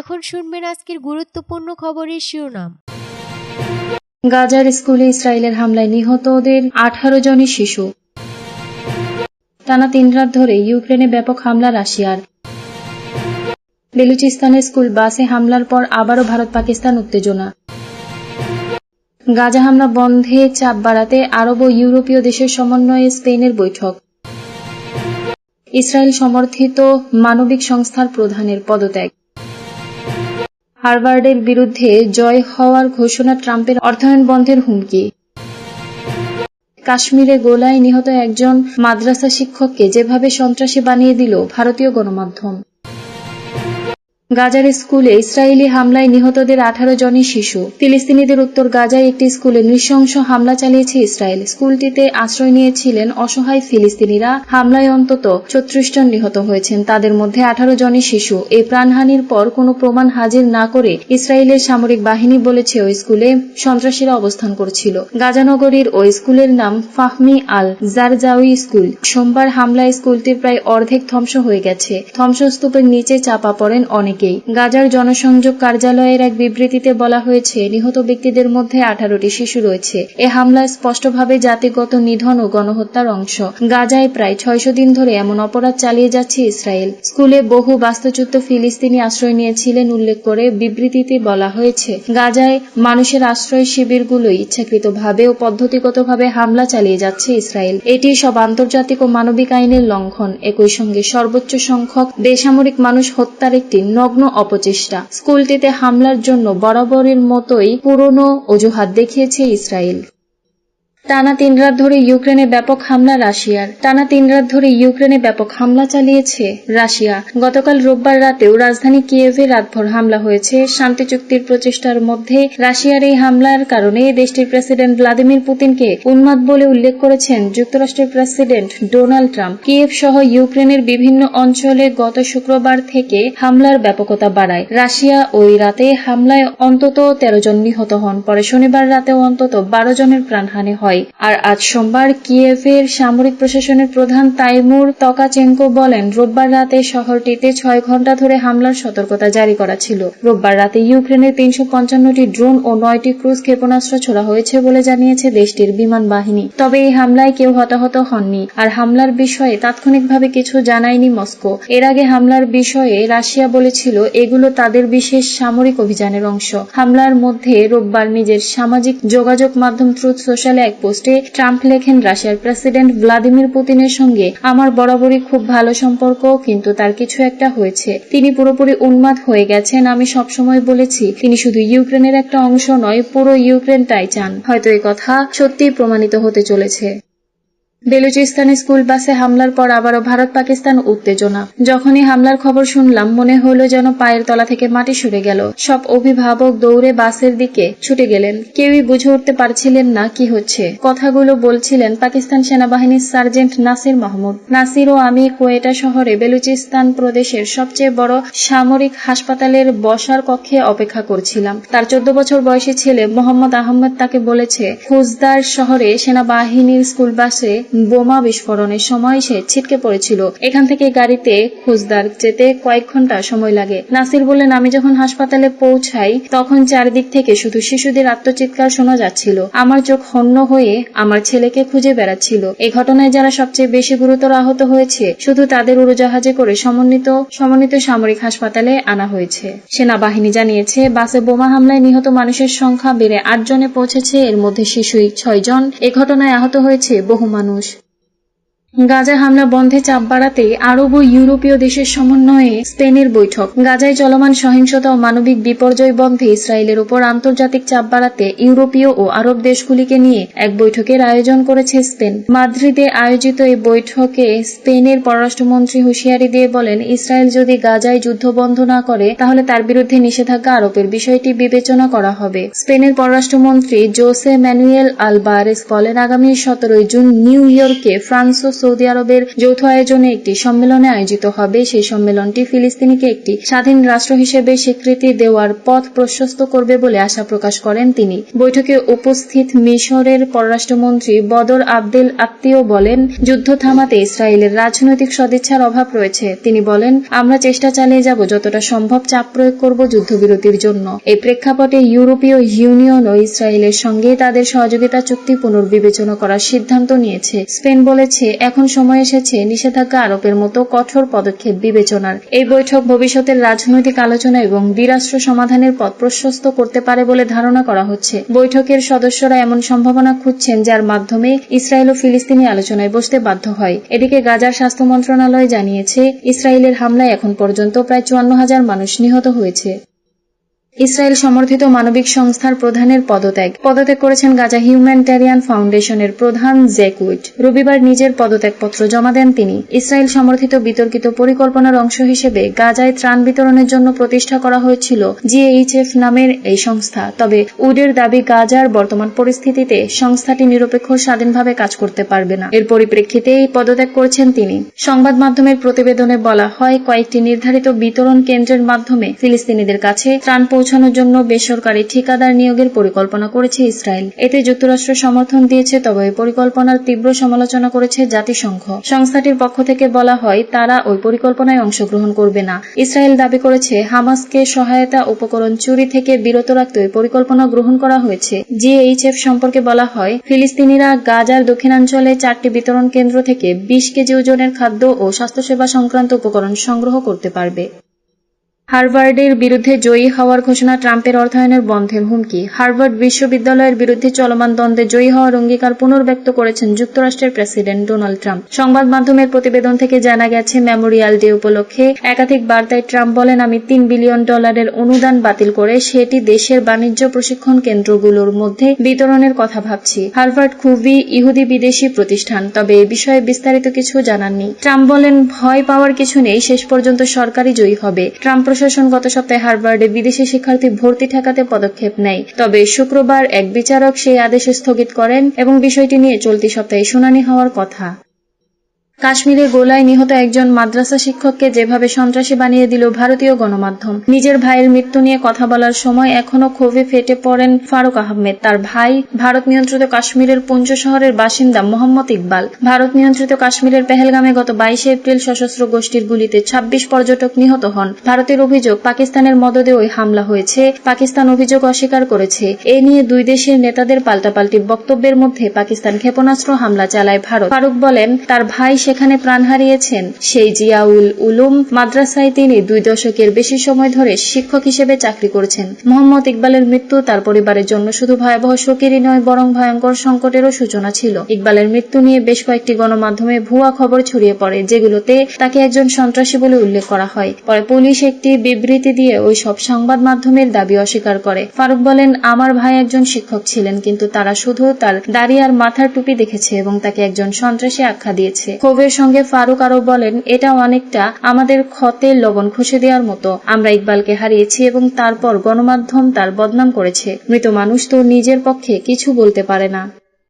এখন শুনবেন আজকের গুরুত্বপূর্ণ খবরের শিরোনাম। গাজার স্কুলে ইসরায়েলের হামলায় নিহতদের আঠারো জনই শিশু। টানা তিন রাত ধরে ইউক্রেনে ব্যাপক হামলা রাশিয়ার। বেলুচিস্তানের স্কুল বাসে হামলার পর আবারও ভারত পাকিস্তান উত্তেজনা। গাজা হামলা বন্ধে চাপ বাড়াতে আরব ও ইউরোপীয় দেশের সমন্বয়ে স্পেনের বৈঠক। ইসরায়েল সমর্থিত মানবিক সংস্থার প্রধানের পদত্যাগ। হার্ভার্ডের বিরুদ্ধে জয় হওয়ার ঘোষণা ট্রাম্পের অর্থায়ন বন্ধের হুমকি। কাশ্মীরে গোলায় নিহত একজন মাদ্রাসা শিক্ষককে যেভাবে সন্ত্রাসী বানিয়ে দিল ভারতীয় গণমাধ্যম। গাজার স্কুলে ইসরায়েলি হামলায় নিহতদের আঠারো জনই শিশু। ফিলিস্তিনিদের উত্তর গাজায় একটি স্কুলে নৃশংস হামলা চালিয়েছে ইসরায়েল। স্কুলটিতে আশ্রয় নিয়েছিলেন অসহায় ফিলিস্তিনিরা। হামলায় অন্তত ছত্রিশ জন নিহত হয়েছেন। তাদের মধ্যে আঠারো জনই শিশু। এই প্রাণহানির পর কোনো প্রমাণ হাজির না করে ইসরায়েলের সামরিক বাহিনী বলেছে ওই স্কুলে সন্ত্রাসীরা অবস্থান করছিল। গাজানগরীর ওই স্কুলের নাম ফাহমি আল জারজাউই স্কুল। সোমবার হামলায় স্কুলটির প্রায় অর্ধেক ধ্বংস হয়ে গেছে। ধ্বংসস্তূপের নিচে চাপা পড়েন অনেকেই গাজার জনসংযোগ কার্যালয়ের এক বিবৃতিতে বলা হয়েছে, নিহত ব্যক্তিদের মধ্যে আঠারোটি শিশু রয়েছে। এ হামলা স্পষ্টভাবে জাতিগত নিধন ও গণহত্যার অংশ। গাজায় প্রায় ছয়শো দিন ধরে এমন অপরাধ চালিয়ে যাচ্ছে ইসরায়েল। স্কুলে বহু বাস্তুচ্যুত ফিলিস্তিনি আশ্রয় নিয়েছিলেন উল্লেখ করে বিবৃতিতে বলা হয়েছে, গাজায় মানুষের আশ্রয় শিবিরগুলো ইচ্ছাকৃতভাবে ও পদ্ধতিগতভাবে হামলা চালিয়ে যাচ্ছে ইসরায়েল। এটি সব আন্তর্জাতিক ও মানবিক আইনের লঙ্ঘন। একই সঙ্গে সর্বোচ্চ সংখ্যক বেসামরিক মানুষ হত্যার একটি নগ্ন অপচেষ্টা। স্কুলটিতে হামলার জন্য বরাবরের মতোই পুরনো অজুহাত দেখিয়েছে ইসরায়েল। টানা তিন রাত ধরে ইউক্রেনে ব্যাপক হামলা রাশিয়ার। টানা তিন রাত ধরে ইউক্রেনে ব্যাপক হামলা চালিয়েছে রাশিয়া। গতকাল রোববার রাতেও রাজধানী কিয়েভে রাতভর হামলা হয়েছে। শান্তি চুক্তির প্রচেষ্টার মধ্যে রাশিয়ার এই হামলার কারণে দেশটির প্রেসিডেন্ট ভ্লাদিমির পুতিনকে উন্মাদ বলে উল্লেখ করেছেন যুক্তরাষ্ট্রের প্রেসিডেন্ট ডোনাল্ড ট্রাম্প। কিয়েভ সহ ইউক্রেনের বিভিন্ন অঞ্চলে গত শুক্রবার থেকে হামলার ব্যাপকতা বাড়ায়। রাশিয়া ওই রাতে হামলায় অন্তত তেরো জন নিহত হন। পরে শনিবার রাতেও অন্তত বারো জনের প্রাণহানি হয়। আর আজ সোমবার কিয়েভের সামরিক প্রশাসনের প্রধান তাইমুর তকাচেঙ্কো বলেন, রোববার রাতে শহরটিতে ছয় ঘণ্টা ধরে হামলার সতর্কতা জারি করা ছিল। রোববার রাতে ইউক্রেনের তিনশো পঞ্চান্নটি ড্রোন ও নয়টি ক্রুজ ক্ষেপণাস্ত্র ছোড়া হয়েছে বলে জানিয়েছে দেশটির বিমান বাহিনী। তবে এই হামলায় কেউ হতাহত হননি। আর হামলার বিষয়ে তাৎক্ষণিকভাবে কিছু জানায়নি মস্কো। এর আগে হামলার বিষয়ে রাশিয়া বলেছিল, এগুলো তাদের বিশেষ সামরিক অভিযানের অংশ। হামলার মধ্যে রোববার নিজের সামাজিক যোগাযোগ মাধ্যম ট্রুথ সোশ্যালে এক পোস্টে ট্রাম্প লেখেন, রাশিয়ার প্রেসিডেন্ট ভ্লাদিমির পুতিনের সঙ্গে আমার বরাবরই খুব ভালো সম্পর্ক, কিন্তু তার কিছু একটা হয়েছে। তিনি পুরোপুরি উন্মাদ হয়ে গেছেন, আমি সবসময় বলেছি। তিনি শুধু ইউক্রেনের একটা অংশ নয়, পুরো ইউক্রেনটাই চান। হয়তো কথা সত্যিই প্রমাণিত হতে চলেছে। বেলুচিস্তানে স্কুল বাসে হামলার পর আবারও ভারত পাকিস্তান উত্তেজনা। যখনই হামলার খবর শুনলাম, মনে হলো যেন পায়ের তলা থেকে মাটি সরে গেল। সব অভিভাবক দৌড়ে বাসের দিকে ছুটে গেলেন। কেউই বুঝে উঠতে পারছিলেন না কি হচ্ছে। কথাগুলো বলছিলেন পাকিস্তান সেনাবাহিনীর সার্জেন্ট নাসির মাহমুদ। নাসির ও আমি কোয়েটা শহরে বেলুচিস্তান প্রদেশের সবচেয়ে বড় সামরিক হাসপাতালের বসার কক্ষে অপেক্ষা করছিলাম। তার চোদ্দ বছর বয়সী ছেলে মোহাম্মদ আহমেদ তাকে বলেছে, খুজদার শহরে সেনাবাহিনীর স্কুল বাসে বোমা বিস্ফোরণের সময় সে ছিটকে পড়েছিল। এখান থেকে গাড়িতে খুজদার যেতে কয়েক ঘণ্টা সময় লাগে। নাসির বললেন, আমি যখন হাসপাতালে পৌঁছাই, তখন চারিদিক থেকে শুধু শিশুদের আত্মচিৎকার শোনা যাচ্ছিল। আমার চোখ হন্য হয়ে আমার ছেলেকে খুঁজে বেড়াচ্ছিল। এই ঘটনায় যারা সবচেয়ে বেশি গুরুতর আহত হয়েছে, শুধু তাদের উড়োজাহাজে করে সমন্বিত সমন্বিত সামরিক হাসপাতালে আনা হয়েছে। সেনাবাহিনী জানিয়েছে, বাসে বোমা হামলায় নিহত মানুষের সংখ্যা বেড়ে আট জনে পৌঁছেছে, এর মধ্যে শিশুই ছয় জন এ ঘটনায় আহত হয়েছে বহু মানুষ। গাজা হামলা বন্ধে চাপ বাড়াতে আরব ও ইউরোপীয় দেশের সমন্বয়ে স্পেনের বৈঠক। গাজায় চলমান সহিংসতা ও মানবিক বিপর্যয় বন্ধে ইসরায়েলের উপর আন্তর্জাতিক চাপ বাড়াতে ইউরোপীয় ও আরব দেশগুলিকে নিয়ে এক বৈঠকের আয়োজন করেছে স্পেন। মাদ্রিদে আয়োজিত এই বৈঠকে স্পেনের পররাষ্ট্রমন্ত্রী হুঁশিয়ারি দিয়ে বলেন, ইসরায়েল যদি গাজায় যুদ্ধ বন্ধ না করে, তাহলে তার বিরুদ্ধে নিষেধাজ্ঞা আরোপের বিষয়টি বিবেচনা করা হবে। স্পেনের পররাষ্ট্রমন্ত্রী জোসে ম্যানুয়েল আলবারেস বলেন, আগামী সতেরোই জুন নিউ ইয়র্কে ফ্রান্সো সৌদি আরবের যৌথ আয়োজনে একটি সম্মেলনে আয়োজিত হবে। সেই সম্মেলনটি ফিলিস্তিনিকে একটি স্বাধীন রাষ্ট্র হিসেবে স্বীকৃতি দেওয়ার পথ প্রশস্ত করবে বলে আশা প্রকাশ করেন তিনি। বৈঠকে উপস্থিত মিশরের পররাষ্ট্রমন্ত্রী বদর আবদেল আত্মীয় বলেন, যুদ্ধ থামাতে ইসরায়েলের রাজনৈতিক সদিচ্ছার অভাব রয়েছে। তিনি বলেন, আমরা চেষ্টা চালিয়ে যাব, যতটা সম্ভব চাপ প্রয়োগ করব যুদ্ধবিরতির জন্য। এই প্রেক্ষাপটে ইউরোপীয় ইউনিয়ন ও ইসরায়েলের সঙ্গে তাদের সহযোগিতা চুক্তি পুনর্বিবেচনা করার সিদ্ধান্ত নিয়েছে। স্পেন বলেছে এখন সময় এসেছে নিষেধাজ্ঞা আরোপের মতো কঠোর পদক্ষেপ বিবেচনার। এই বৈঠক ভবিষ্যতের রাজনৈতিক আলোচনা এবং দ্বিরাষ্ট্র সমাধানের পথ প্রশস্ত করতে পারে বলে ধারণা করা হচ্ছে। বৈঠকের সদস্যরা এমন সম্ভাবনা খুঁজছেন যার মাধ্যমে ইসরায়েল ও ফিলিস্তিনি আলোচনায় বসতে বাধ্য হয়। এদিকে গাজার স্বাস্থ্য মন্ত্রণালয় জানিয়েছে, ইসরায়েলের হামলায় এখন পর্যন্ত প্রায় চুয়ান্ন হাজার মানুষ নিহত হয়েছে। ইসরায়েল সমর্থিত মানবিক সংস্থার প্রধানের পদত্যাগ। পদত্যাগ করেছেন গাজা হিউম্যানিটেরিয়ান ফাউন্ডেশনের প্রধান জেকুইট রবিবার নিজের পদত্যাগপত্র জমা দেন তিনি। ইসরায়েল সমর্থিত বিতর্কিত পরিকল্পনার অংশ হিসেবে গাজায় ত্রাণ বিতরণের জন্য প্রতিষ্ঠা করা হয়েছিল জিএইচএফ নামের এই সংস্থা। তবে উডের দাবি, গাজার বর্তমান পরিস্থিতিতে সংস্থাটি নিরপেক্ষ, স্বাধীনভাবে কাজ করতে পারবে না। এর পরিপ্রেক্ষিতে এই পদত্যাগ করেছেন তিনি। সংবাদ মাধ্যমের প্রতিবেদনে বলা হয়, কয়েকটি নির্ধারিত বিতরণ কেন্দ্রের মাধ্যমে ফিলিস্তিনিদের কাছে ত্রাণ পৌঁছানোর জন্য বেসরকারি ঠিকাদার নিয়োগের পরিকল্পনা করেছে ইসরায়েল। এতে যুক্তরাষ্ট্র সমর্থন দিয়েছে, তবে এই পরিকল্পনার তীব্র সমালোচনা করেছে জাতিসংঘ। সংস্থাটির পক্ষ থেকে বলা হয়, তারা ওই পরিকল্পনায় অংশগ্রহণ করবে না। ইসরায়েল দাবি করেছে, হামাসকে সহায়তা উপকরণ চুরি থেকে বিরত রাখতে ওই পরিকল্পনা গ্রহণ করা হয়েছে। জিএইচএফ সম্পর্কে বলা হয়, ফিলিস্তিনিরা গাজার দক্ষিণাঞ্চলে চারটি বিতরণ কেন্দ্র থেকে বিশ কেজি ওজনের খাদ্য ও স্বাস্থ্যসেবা সংক্রান্ত উপকরণ সংগ্রহ করতে পারবে। হার্ভার্ডের বিরুদ্ধে জয়ী হওয়ার ঘোষণা ট্রাম্পের অর্থায়নের বন্ধের হুমকি। হার্ভার্ড বিশ্ববিদ্যালয়ের বিরুদ্ধে চলমান দ্বন্দ্বে জয়ী হওয়ার অঙ্গীকার পুনর্ব্যক্ত করেছেন যুক্তরাষ্ট্রের প্রেসিডেন্ট ডোনাল্ড ট্রাম্প। সংবাদ মাধ্যমের প্রতিবেদন থেকে জানা গেছে, মেমোরিয়াল ডে উপলক্ষে একাধিক বার্তায় ট্রাম্প বলেন, আমি তিন বিলিয়ন ডলারের অনুদান বাতিল করে সেটি দেশের বাণিজ্য প্রশিক্ষণ কেন্দ্রগুলোর মধ্যে বিতরণের কথা ভাবছি। হার্ভার্ড খুবই ইহুদি বিদেশি প্রতিষ্ঠান, তবে এ বিষয়ে বিস্তারিত কিছু জানাননি। ট্রাম্প বলেন, ভয় পাওয়ার কিছু নেই, শেষ পর্যন্ত সরকারই জয়ী হবে। ট্রাম্প প্রশাসন গত সপ্তাহে হার্ভার্ডে বিদেশি শিক্ষার্থী ভর্তি ঠেকাতে পদক্ষেপ নেয়। তবে শুক্রবার এক বিচারক সেই আদেশ স্থগিত করেন এবং বিষয়টি নিয়ে চলতি সপ্তাহে শুনানি হওয়ার কথা। কাশ্মীরে গোলায় নিহত একজন মাদ্রাসা শিক্ষককে যেভাবে সন্ত্রাসী বানিয়ে দিল ভারতীয় গণমাধ্যম, নিজের ভাইয়ের মৃত্যু নিয়ে কথা বলার সময় এখনও ক্ষোভে ফেটে পড়েন ফারুক আহমেদ। তার ভাই ভারত নিয়ন্ত্রিত কাশ্মীরের পুঞ্জ শহরের বাসিন্দা মোহাম্মদ ইকবাল। ভারত নিয়ন্ত্রিত কাশ্মীরের পেহেলগামে গত বাইশে এপ্রিল সশস্ত্র গোষ্ঠীর গুলিতে ২৬ পর্যটক নিহত হন। ভারতের অভিযোগ, পাকিস্তানের মদদে ওই হামলা হয়েছে। পাকিস্তান অভিযোগ অস্বীকার করেছে। এ নিয়ে দুই দেশের নেতাদের পাল্টাপাল্টি বক্তব্যের মধ্যে পাকিস্তান ক্ষেপণাস্ত্র হামলা চালায় ভারত। ফারুক বলেন, তার ভাই সেখানে প্রাণ হারিয়েছেন, সেই জিয়াউল উলুম মাদ্রাসায় তিনি দুই দশকের বেশি সময় ধরে শিক্ষক হিসেবে চাকরি করেছেন। মোহাম্মদ ইকবালের মৃত্যু তার পরিবারের জন্য শুধু ভয়াবহ শোকেরই নয়, বরং ভয়ঙ্কর সংকটেরও সূচনা ছিল। ইকবালের মৃত্যু নিয়ে বেশ কয়েকটি গণমাধ্যমে ভুয়া খবর ছড়িয়ে পড়ে, যেগুলোতে তাকে একজন সন্ত্রাসী বলে উল্লেখ করা হয়। পরে পুলিশ একটি বিবৃতি দিয়ে ওই সব সংবাদ মাধ্যমের দাবি অস্বীকার করে। ফারুক বলেন, আমার ভাই একজন শিক্ষক ছিলেন, কিন্তু তারা শুধু তার দাড়ি আর মাথার টুপি দেখেছে এবং তাকে একজন সন্ত্রাসী আখ্যা দিয়েছে। ক্ষোভের সঙ্গে ফারুক আরও বলেন, এটা অনেকটা আমাদের ক্ষতে লবণ খসে দেওয়ার মতো। আমরা ইকবালকে হারিয়েছি এবং তারপর গণমাধ্যম তার বদনাম করেছে। মৃত মানুষ তো নিজের পক্ষে কিছু বলতে পারে না।